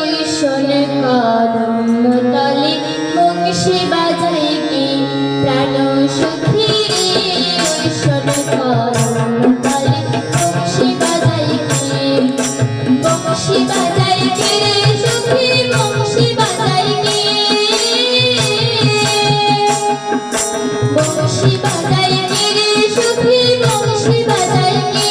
ওই শোনে কদম তলে। বংশী বাজাই কে? প্রাণ সুখী ওই শোনে কদম তলে বংশী বাজাই কে? বংশী বাজাই কে? সুখী বংশী বাজাই কে? বংশী বাজাই কে? সুখী বংশী বাজাই কে?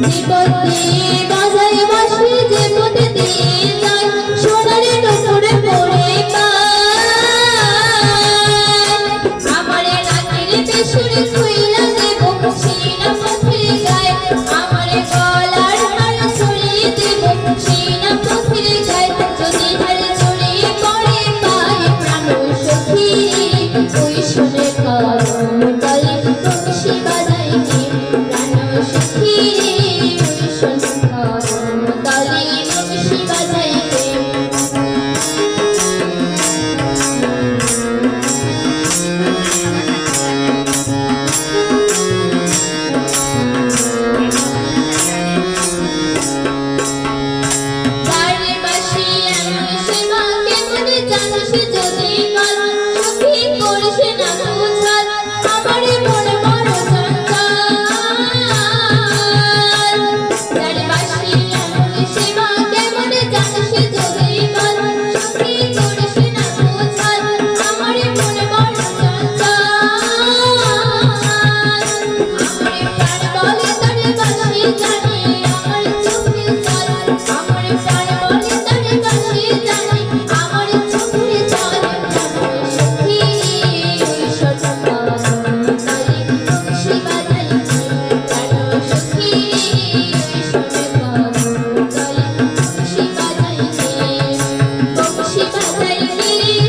নিপতি বাজায় বাসে যে মনে দিন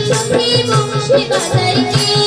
সুখী বংশী বাজাইকে